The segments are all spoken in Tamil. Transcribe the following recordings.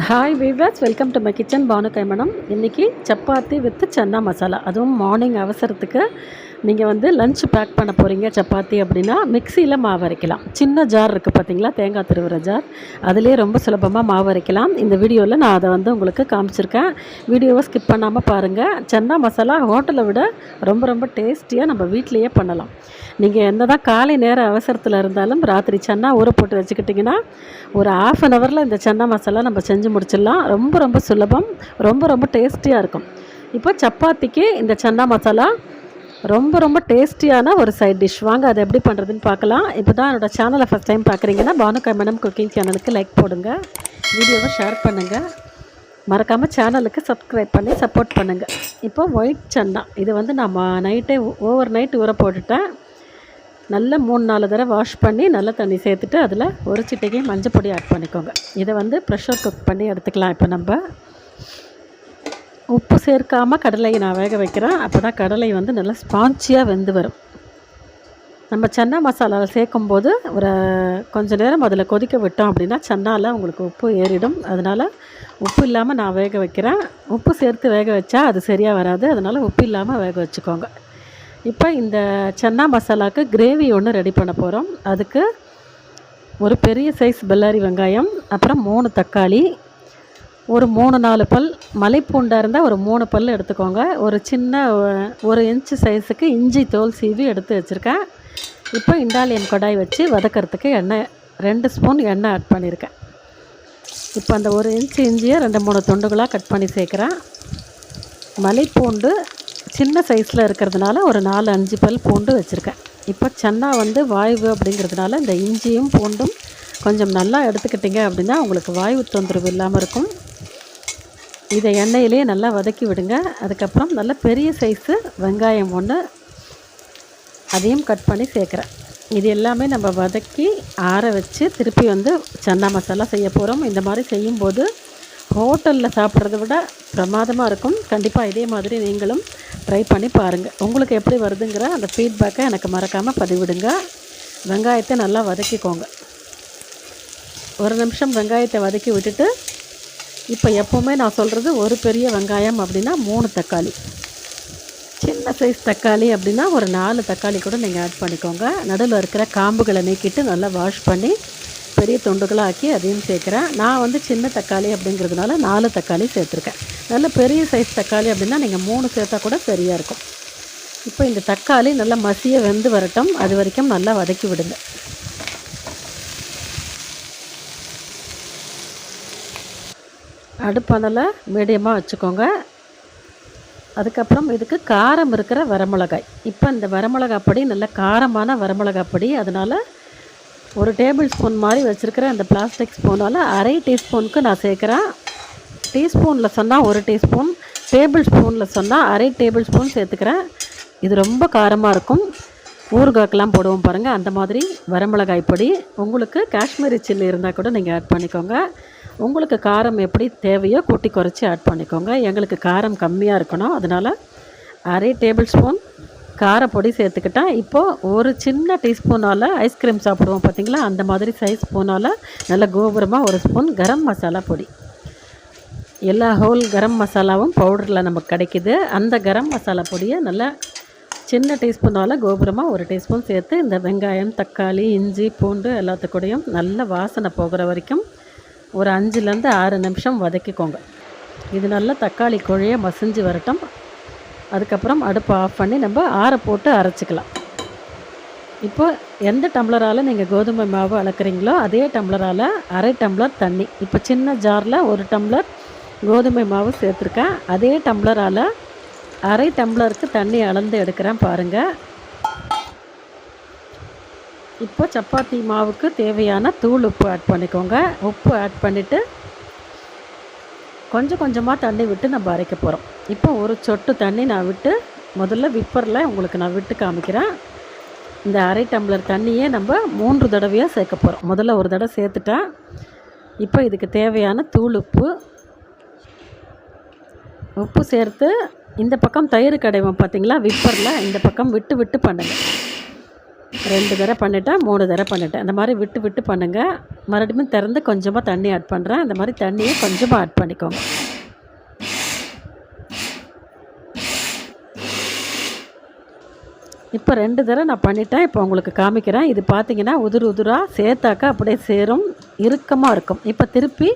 Hi viewers welcome to my kitchen Banu Kaimanam இன்றைக்கி சப்பாத்தி வித் சன்னா மசாலா அதுவும் மார்னிங் அவசரத்துக்கு நீங்கள் வந்து லஞ்ச் பேக் பண்ண போகிறீங்க சப்பாத்தி அப்படின்னா மிக்சியில் மாவு அரைக்கலாம். சின்ன ஜார் இருக்குது பார்த்தீங்களா தேங்காய் திருவுற ஜார் அதிலே ரொம்ப சுலபமாக மாவு அரைக்கலாம். இந்த வீடியோவில் நான் அதை வந்து உங்களுக்கு காமிச்சிருக்கேன். வீடியோவை ஸ்கிப் பண்ணாமல் பாருங்கள் சன்னா மசாலா ஹோட்டலை விட ரொம்ப ரொம்ப டேஸ்டியாக நம்ம வீட்லேயே பண்ணலாம். நீங்கள் என்ன தான் காலை நேர அவசரத்தில் இருந்தாலும் ராத்திரி சன்னா ஊற போட்டு வச்சுக்கிட்டிங்கன்னா ஒரு ஆஃப் அன் ஹவரில் இந்த சன்னா மசாலா நம்ம செஞ்சு முடிச்சிடலாம். ரொம்ப ரொம்ப சுலபம் ரொம்ப ரொம்ப டேஸ்டியாக இருக்கும். இப்போ சப்பாத்திக்கு இந்த சன்னா மசாலா ரொம்ப ரொம்ப டேஸ்டியான ஒரு சைட் டிஷ். வாங்க அதை எப்படி பண்ணுறதுன்னு பார்க்கலாம். இப்போ தான் என்னோடய சேனலை ஃபஸ்ட் டைம் பார்க்குறீங்கன்னா பானுக்கா மேடம் குக்கிங் சேனலுக்கு லைக் போடுங்க. வீடியோவை ஷேர் பண்ணுங்கள் மறக்காமல் சேனலுக்கு சப்ஸ்கிரைப் பண்ணி சப்போர்ட் பண்ணுங்கள் இப்போ ஒயிட் சன்னா இது வந்து நான் நைட்டே ஓவர் நைட் ஊற போட்டுட்டேன். நல்லா மூணு நாலு தடவை வாஷ் பண்ணி நல்ல தண்ணி சேர்த்துட்டு அதில் ஒரு சிட்டைக்கு மஞ்சள் பொடி ஆட் பண்ணிக்கோங்க. இதை வந்து ப்ரெஷர் குக் பண்ணி எடுத்துக்கலாம். இப்போ நம்ம உப்பு சேர்க்காமல் கடலையை நான் வேக வைக்கிறேன். அப்போ தான் கடலை வந்து நல்லா ஸ்பான்ச்சியாக வெந்து வரும். நம்ம சன்னா மசாலாவில் சேர்க்கும்போது ஒரு கொஞ்ச நேரம் அதில் கொதிக்க விட்டோம் அப்படின்னா சன்னாவில் உங்களுக்கு உப்பு ஏறிடும். அதனால் உப்பு இல்லாமல் நான் வேக வைக்கிறேன். உப்பு சேர்த்து வேக வச்சா அது சரியாக வராது. அதனால் உப்பு இல்லாமல் வேக வச்சுக்கோங்க. இப்போ இந்த சன்னா மசாலாவுக்கு கிரேவி ஒன்று ரெடி பண்ண போகிறோம் அதுக்கு ஒரு பெரிய சைஸ் பெல்லாரி வெங்காயம் அப்புறம் மூணு தக்காளி ஒரு மூணு நாலு பல். மலைப்பூண்டாக இருந்தால் ஒரு மூணு பல் எடுத்துக்கோங்க. ஒரு சின்ன ஒரு இன்ச்சு சைஸுக்கு இஞ்சி தோல் சீவி எடுத்து வச்சுருக்கேன். இப்போ இண்டாலியன் கடாய் வச்சு வதக்கிறதுக்கு எண்ணெய் ரெண்டு ஸ்பூன் எண்ணெய் ஆட் பண்ணியிருக்கேன் இப்போ அந்த ஒரு இன்ச்சு இஞ்சியை ரெண்டு மூணு துண்டுகளாக கட் பண்ணி சேர்க்குறேன். மலைப்பூண்டு சின்ன சைஸில் இருக்கிறதுனால ஒரு நாலு அஞ்சு பல் பூண்டு வச்சுருக்கேன். இப்போ சன்னா வந்து வாய்வு அப்படிங்கிறதுனால இந்த இஞ்சியும் பூண்டும் கொஞ்சம் நல்லா எடுத்துக்கிட்டிங்க அப்படின்னா உங்களுக்கு வாய்வு தொந்தரவு இல்லாமல் இருக்கும். இதை எண்ணெயிலே நல்லா வதக்கி விடுங்க. அதுக்கப்புறம் நல்ல பெரிய சைஸு வெங்காயம் ஒன்று அதையும் கட் பண்ணி சேர்க்குறேன். இது எல்லாமே நம்ம வதக்கி ஆற வச்சு திருப்பி வந்து சன்னா மசாலா செய்ய போகிறோம் இந்த மாதிரி செய்யும்போது ஹோட்டலில் சாப்பிட்றத விட பிரமாதமாக இருக்கும். கண்டிப்பாக இதே மாதிரி நீங்களும் ட்ரை பண்ணி பாருங்கள் உங்களுக்கு எப்படி வருதுங்கிற அந்த ஃபீட்பேக்கை எனக்கு மறக்காமல் பதிவிடுங்க. வெங்காயத்தை நல்லா வதக்கிக்கோங்க. ஒரு நிமிஷம் வெங்காயத்தை வதக்கி விட்டுட்டு இப்போ எப்போவுமே நான் சொல்கிறது ஒரு பெரிய வெங்காயம் அப்படின்னா மூணு தக்காளி. சின்ன சைஸ் தக்காளி அப்படின்னா ஒரு நாலு தக்காளி கூட நீங்கள் ஆட் பண்ணிக்கோங்க. நடுவில் இருக்கிற காம்புகளை நீக்கிட்டு நல்லா வாஷ் பண்ணி பெரிய துண்டுகளாக ஆக்கி அதையும் சேர்க்குறேன். நான் வந்து சின்ன தக்காளி அப்படிங்கிறதுனால நாலு தக்காளி சேர்த்துருக்கேன். நல்ல பெரிய சைஸ் தக்காளி அப்படின்னா நீங்கள் மூணு சேர்த்தா கூட சரியாக இருக்கும். இப்போ இந்த தக்காளி நல்லா மசிய வெந்து வரட்டும். அது வரைக்கும் நல்லா வதக்கி விடுங்க. அடுப்பணலை மீடியமாக வச்சுக்கோங்க. அதுக்கப்புறம் இதுக்கு காரம் இருக்கிற வரமிளகாய். இப்போ இந்த வரமிளகாய் பொடி நல்ல காரமான வரமிளகாய் பொடி அதனால் ஒரு டேபிள் ஸ்பூன் மாதிரி வச்சுருக்கிற அந்த பிளாஸ்டிக் ஸ்பூனால் அரை டீஸ்பூனுக்கு நான் சேர்க்குறேன். டீஸ்பூனில் சொன்னால் ஒரு டீஸ்பூன் டேபிள் ஸ்பூனில் சொன்னால் அரை டேபிள் ஸ்பூன் சேர்த்துக்கிறேன். இது ரொம்ப காரமாக இருக்கும். ஊறுகாக்கெலாம் போடுவோம் பாருங்கள் அந்த மாதிரி வரமிளகாய் பொடி. உங்களுக்கு காஷ்மீரி சில்லி இருந்தால் கூட நீங்கள் ஆட் பண்ணிக்கோங்க. உங்களுக்கு காரம் எப்படி தேவையோ கூட்டி குறைச்சி ஆட் பண்ணிக்கோங்க. எங்களுக்கு காரம் கம்மியாக இருக்கணும். அதனால் அரை டேபிள் ஸ்பூன் காரப்பொடி சேர்த்துக்கிட்டேன் இப்போது ஒரு சின்ன டீஸ்பூனால் ஐஸ்கிரீம் சாப்பிடுவோம் பார்த்திங்களா அந்த மாதிரி சைஸ் ஸ்பூனால் நல்ல கோபுரமாக ஒரு ஸ்பூன் கரம் மசாலா பொடி. எல்லா ஹோல் கரம் மசாலாவும் பவுடரில் நமக்கு கிடைக்கிது. அந்த கரம் மசாலா பொடியை நல்லா சின்ன டீஸ்பூனால் கோபுரமாக ஒரு டீஸ்பூன் சேர்த்து இந்த வெங்காயம் தக்காளி இஞ்சி பூண்டு எல்லாத்துக்கூடையும் நல்ல வாசனை போகிற வரைக்கும் ஒரு அஞ்சுலேருந்து ஆறு நிமிஷம் வதக்கிக்கோங்க. இது நல்லா தக்காளி குழைய மசிஞ்சு வரட்டும். அதுக்கப்புறம் அடுப்பை ஆஃப் பண்ணி நம்ம ஆற போட்டு அரைச்சிக்கலாம். இப்போ எந்த டம்ளரால் நீங்கள் கோதுமை மாவு அளக்குறீங்களோ அதே டம்ளரால் அரை டம்ளர் தண்ணி. இப்போ சின்ன ஜாரில் ஒரு டம்ளர் கோதுமை மாவு சேர்த்துருக்கேன். அதே டம்ளரால் அரை டம்ளருக்கு தண்ணி அளந்து எடுக்கிறேன் பாருங்கள் இப்போ சப்பாத்தி மாவுக்கு தேவையான தூள் உப்பு ஆட் பண்ணிக்கோங்க. உப்பு ஆட் பண்ணிவிட்டு கொஞ்சம் கொஞ்சமாக தண்ணி விட்டு நம்ம அரைக்க போகிறோம் இப்போ ஒரு சொட்டு தண்ணி நான் விட்டு முதல்ல விப்பரில் உங்களுக்கு நான் விட்டு காமிக்கிறேன். இந்த அரை டம்ளர் தண்ணியே நம்ம மூன்று தடவையாக சேர்க்க போகிறோம் முதல்ல ஒரு தடவை சேர்த்துட்டேன். இப்போ இதுக்கு தேவையான தூள் உப்பு. உப்பு சேர்த்து இந்த பக்கம் தயிர் கடைவோம் பார்த்தீங்களா விப்பரில் இந்த பக்கம் விட்டு விட்டு பண்ணுங்கள் ரெண்டு தடவை பண்ணிட்டேன் மூணு தடவை பண்ணிட்டேன். அந்த மாதிரி விட்டு விட்டு பண்ணுங்கள் மறுபடியும் திறந்து கொஞ்சமாக தண்ணி ஆட் பண்ணுறேன் அந்த மாதிரி தண்ணியை கொஞ்சமாக ஆட் பண்ணிக்கோங்க. இப்போ ரெண்டு தடவை நான் பண்ணிட்டேன். இப்போ உங்களுக்கு காமிக்கிறேன். இது பார்த்தீங்கன்னா உதிர் உதிராக சேர்த்தாக்கா அப்படியே சேரும். இறுக்கமாக இருக்கும். இப்போ திருப்பி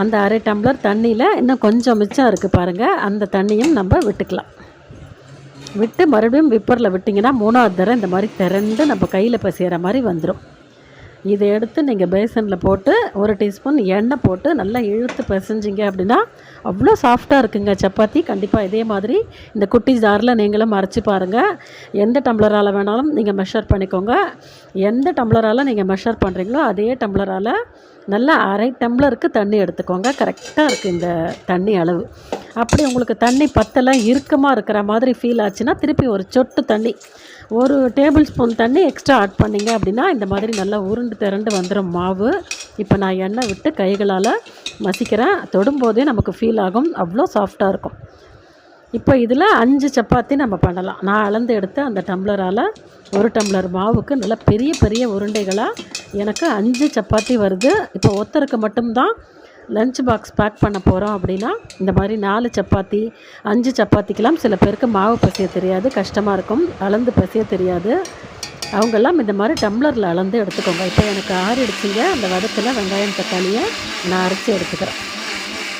அந்த அரை டம்ளர் தண்ணியில் இன்னும் கொஞ்சம் மிச்சம் இருக்குது பாருங்கள் அந்த தண்ணியும் நம்ம விட்டுக்கலாம். விட்டு மறுபடியும் விப்பரில் விட்டிங்கன்னா மூணாவது தடவை இந்த மாதிரி திறந்து நம்ம கையில் பசிகிற மாதிரி வந்துடும் இதை எடுத்து நீங்கள் பேசனில் போட்டு ஒரு டீஸ்பூன் எண்ணெய் போட்டு நல்லா இழுத்து பிசைஞ்சிங்க அப்படின்னா அவ்வளோ சாஃப்டாக இருக்குங்க. சப்பாத்தி கண்டிப்பாக இதே மாதிரி இந்த குட்டி ஜாரில் நீங்களும் மறைச்சி பாருங்கள் எந்த டம்ளரால் வேணாலும் நீங்கள் மெஷர் பண்ணிக்கோங்க. எந்த டம்ளரால் நீங்கள் மெஷர் பண்ணுறீங்களோ அதே டம்ளரால் நல்லா அரை டம்ளருக்கு தண்ணி எடுத்துக்கோங்க. கரெக்டாக இருக்குது இந்த தண்ணி அளவு. அப்படி உங்களுக்கு தண்ணி பத்தலை இறுக்கமாக இருக்கிற மாதிரி ஃபீல் ஆச்சுன்னா திருப்பி ஒரு சொட்டு தண்ணி ஒரு டேபிள் ஸ்பூன் தண்ணி எக்ஸ்ட்ரா ஆட் பண்ணிங்க அப்படின்னா இந்த மாதிரி நல்லா உருண்டு திரண்டு வந்துடும் மாவு. இப்போ நான் எண்ணெய் விட்டு கைகளால் மசிக்கிறேன். தொடும்போதே நமக்கு ஃபீல் ஆகும். அவ்வளோ சாஃப்டாக இருக்கும். இப்போ இதில் அஞ்சு சப்பாத்தி நம்ம பண்ணலாம். நான் அளந்து எடுத்து அந்த டம்ளரால் ஒரு டம்ளர் மாவுக்கு நல்லா பெரிய பெரிய உருண்டைகளாக எனக்கு அஞ்சு சப்பாத்தி வருது. இப்போ ஒத்தருக்கு மட்டும்தான் லஞ்ச் பாக்ஸ் பேக் பண்ண போகிறோம் அப்படின்னா இந்த மாதிரி நாலு சப்பாத்தி அஞ்சு சப்பாத்திக்கெல்லாம் சில பேருக்கு மாவு பசிய தெரியாது கஷ்டமாக இருக்கும் அளந்து பசிய தெரியாது. அவங்கெல்லாம் இந்த மாதிரி டம்ளரில் அளந்து எடுத்துக்கோங்க. இப்போ எனக்கு ஆறு எடுத்துங்க அந்த வதத்தில் வெங்காயம் தக்காளியை நான் அரைச்சி எடுத்துக்கிறேன்.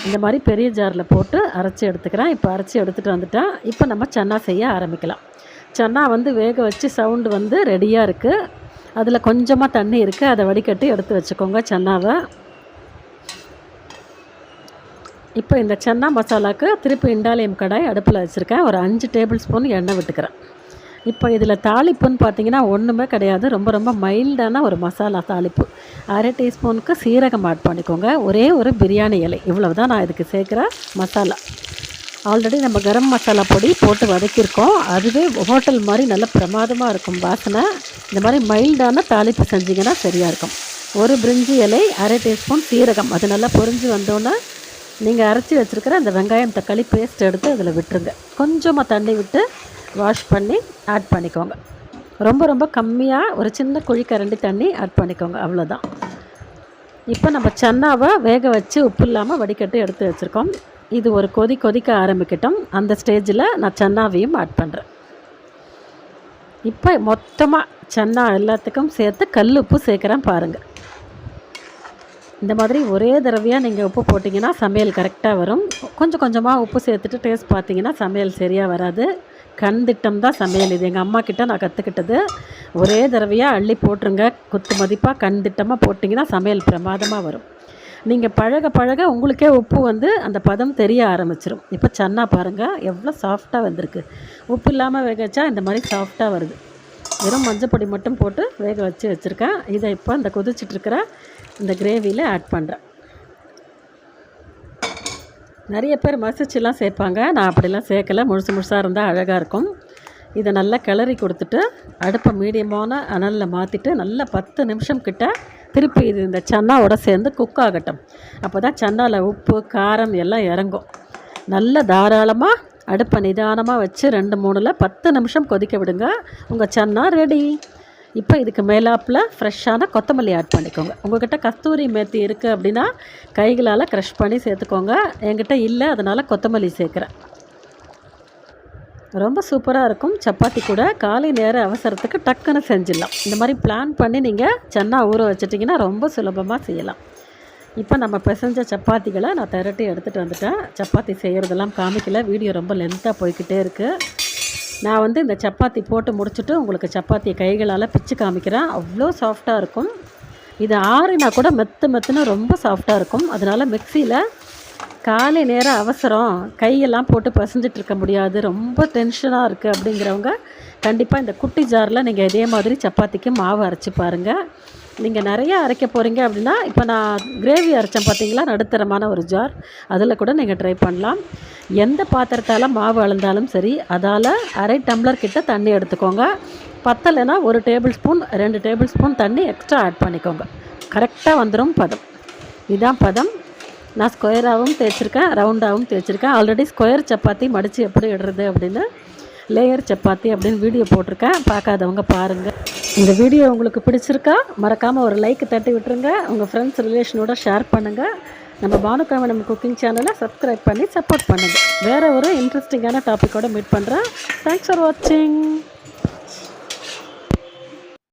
இந்த மாதிரி பெரிய ஜாரில் போட்டு அரைச்சி எடுத்துக்கிறேன். இப்போ அரைச்சி எடுத்துகிட்டு வந்துட்டேன் இப்போ நம்ம சன்னா செய்ய ஆரம்பிக்கலாம். சன்னா வந்து வேக வச்சு சவுண்டு வந்து ரெடியாக இருக்குது அதில் கொஞ்சமாக தண்ணி இருக்குது அதை வடிகட்டி எடுத்து வச்சுக்கோங்க சன்னாவை. இப்போ இந்த சன்னா மசாலாவுக்கு திருப்பி இண்டாலியம் கடாய் அடுப்பில் வச்சுருக்கேன். ஒரு அஞ்சு டேபிள் ஸ்பூன் எண்ணெய் விட்டுக்கிறேன். இப்போ இதில் தாளிப்புன்னு பார்த்தீங்கன்னா ஒன்றுமே கிடையாது. ரொம்ப ரொம்ப மைல்டான ஒரு மசாலா தாளிப்பு. அரை டீஸ்பூனுக்கு சீரகம் ஆட் பண்ணிக்கோங்க. ஒரே ஒரு பிரியாணி இலை. இவ்வளவு தான் நான் இதுக்கு சேர்க்குற மசாலா. ஆல்ரெடி நம்ம கரம் மசாலா பொடி போட்டு வதக்கியிருக்கோம். அதுவே ஹோட்டல் மாதிரி நல்ல பிரமாதமாக இருக்கும் வாசனை. இந்த மாதிரி மைல்டான தாளிப்பு செஞ்சிங்கன்னா சரியாக இருக்கும். ஒரு பிரிஞ்சி இலை அரை டீஸ்பூன் சீரகம். அது நல்லா பொரிஞ்சு வந்தோன்னே நீங்கள் அரைச்சி வச்சுருக்கிற அந்த வெங்காயம் தக்காளி பேஸ்ட் எடுத்து அதில் விட்டுருங்க. கொஞ்சமாக தண்ணி விட்டு வாஷ் பண்ணி ஆட் பண்ணிக்கோங்க. ரொம்ப ரொம்ப கம்மியாக ஒரு சின்ன குழிக்கரண்டி தண்ணி ஆட் பண்ணிக்கோங்க. அவ்வளோதான் இப்போ நம்ம சன்னாவை வேக வச்சு உப்பு இல்லாமல் வடிகட்டி எடுத்து வச்சுருக்கோம். இது ஒரு கொதி கொதிக்க ஆரம்பிக்கட்டும். அந்த ஸ்டேஜில் நான் சன்னாவையும் ஆட் பண்ணுறேன் இப்போ மொத்தமாக சன்னா எல்லாத்துக்கும் சேர்த்து கல் உப்பு சேர்க்குறேன் பாருங்கள் இந்த மாதிரி ஒரே தடவையாக நீங்கள் உப்பு போட்டிங்கன்னா சமையல் கரெக்டாக வரும். கொஞ்சம் கொஞ்சமாக உப்பு சேர்த்துட்டு டேஸ்ட் பார்த்தீங்கன்னா சமையல் சரியாக வராது. கண் திட்டம் தான் சமையல் இது. எங்கள் அம்மா கிட்ட நான் கற்றுக்கிட்டது ஒரே தடவையாக அள்ளி போட்டுருங்க. குத்து மதிப்பாக கண் திட்டமாக போட்டிங்கன்னா சமையல் பிரமாதமாக வரும். நீங்கள் பழக பழக உங்களுக்கே உப்பு வந்து அந்த பதம் தெரிய ஆரம்பிச்சிடும் இப்போ சன்னா பாருங்கள் எவ்வளோ சாஃப்டாக வந்திருக்கு. உப்பு இல்லாமல் வேக வச்சா இந்த மாதிரி சாஃப்டாக வருது. வெறும் மஞ்சப்பொடி மட்டும் போட்டு வேக வச்சு வச்சுருக்கேன். இதை இப்போ இந்த கொதிச்சிட்ருக்கிற இந்த கிரேவியில் ஆட் பண்ணுறேன் நிறைய பேர் மசிச்சுலாம் சேர்ப்பாங்க. நான் அப்படிலாம் சேர்க்கல. முழுசு முழுசாக இருந்தால் அழகாக இருக்கும். இதை நல்லா கிளறி கொடுத்துட்டு அடுப்பை மீடியமான அனலில் மாற்றிட்டு நல்லா பத்து நிமிஷம் கிட்ட திருப்பி இது இந்த சன்னாவோட சேர்ந்து குக் ஆகட்டும். அப்போ தான் சன்னாவில் உப்பு காரம் எல்லாம் இறங்கும். நல்லா தாராளமாக அடுப்பை நிதானமாக வச்சு ரெண்டு மூணில் பத்து நிமிஷம் கொதிக்க விடுங்க. உங்கள் சன்னா ரெடி இப்போ இதுக்கு மேலாப்பில் ஃப்ரெஷ்ஷான கொத்தமல்லி ஆட் பண்ணிக்கோங்க. உங்கள்கிட்ட கஸ்தூரி மேத்தி இருக்குது அப்படின்னா கைகளால் க்ரஷ் பண்ணி சேர்த்துக்கோங்க. என்கிட்ட இல்லை அதனால் கொத்தமல்லி சேர்க்குறேன். ரொம்ப சூப்பராக இருக்கும். சப்பாத்தி கூட காலை நேர அவசரத்துக்கு டக்குன்னு செஞ்சிடலாம். இந்த மாதிரி பிளான் பண்ணி நீங்கள் சென்னா ஊற வச்சிட்டிங்கன்னா ரொம்ப சுலபமாக செய்யலாம். இப்போ நம்ம பிசைஞ்ச சப்பாத்திகளை நான் திரட்டி எடுத்துகிட்டு வந்துட்டேன். சப்பாத்தி செய்கிறதெல்லாம் காமிக்கல. வீடியோ ரொம்ப லென்த்தாக போய்கிட்டே இருக்குது நான் வந்து இந்த சப்பாத்தி போட்டு முடிச்சுட்டு உங்களுக்கு சப்பாத்தியை கைகளால் பிச்சு காமிக்கிறேன். அவ்வளோ சாஃப்டாக இருக்கும். இது ஆறுனா கூட மெத்து மெத்துன்னு ரொம்ப சாஃப்டாக இருக்கும். அதனால் மிக்சியில் காலை நேரம் அவசரம் கையெல்லாம் போட்டு பசஞ்சிட்டு இருக்க முடியாது. ரொம்ப டென்ஷனாக இருக்குது அப்படிங்கிறவங்க கண்டிப்பாக இந்த குட்டி ஜாரில் நீங்கள் இதே மாதிரி சப்பாத்திக்கு மாவு அரைச்சி பாருங்கள் நீங்கள் நிறைய அரைக்க போகிறீங்க அப்படின்னா இப்போ நான் கிரேவி அரைச்சேன் பார்த்தீங்களா நடுத்தரமான ஒரு ஜார் அதில் கூட நீங்கள் ட்ரை பண்ணலாம். எந்த பாத்திரத்தால் மாவு அளந்தாலும் சரி அதால் அரை டம்ளர் கிட்ட தண்ணி எடுத்துக்கோங்க. பத்தலைன்னா ஒரு டேபிள் ஸ்பூன் ரெண்டு டேபிள் ஸ்பூன் தண்ணி எக்ஸ்ட்ரா ஆட் பண்ணிக்கோங்க. கரெக்டாக வந்துடும் பதம். இதுதான் பதம். நான் ஸ்கொயராகவும் தேய்ச்சிருக்கேன் ரவுண்டாகவும் தேய்ச்சிருக்கேன். ஆல்ரெடி ஸ்கொயர் சப்பாத்தி மடித்து எப்படி இடுறது அப்படின்னு லேயர் சப்பாத்தி அப்படின்னு வீடியோ போட்டிருக்கேன். பார்க்காதவங்க பாருங்கள் இந்த வீடியோ உங்களுக்கு பிடிச்சிருக்கா மறக்காமல் ஒரு லைக் தட்டி விட்டுருங்க. உங்கள் ஃப்ரெண்ட்ஸ் ரிலேஷனோட ஷேர் பண்ணுங்கள் நம்ம பானுக்காம நம்ம குக்கிங் சேனலை சப்ஸ்கிரைப் பண்ணி சப்போர்ட் பண்ணுங்கள் வேறு ஒரு இன்ட்ரெஸ்டிங்கான டாப்பிக்கோடு மீட் பண்ணுறேன் தேங்க்ஸ் ஃபார் வாட்சிங்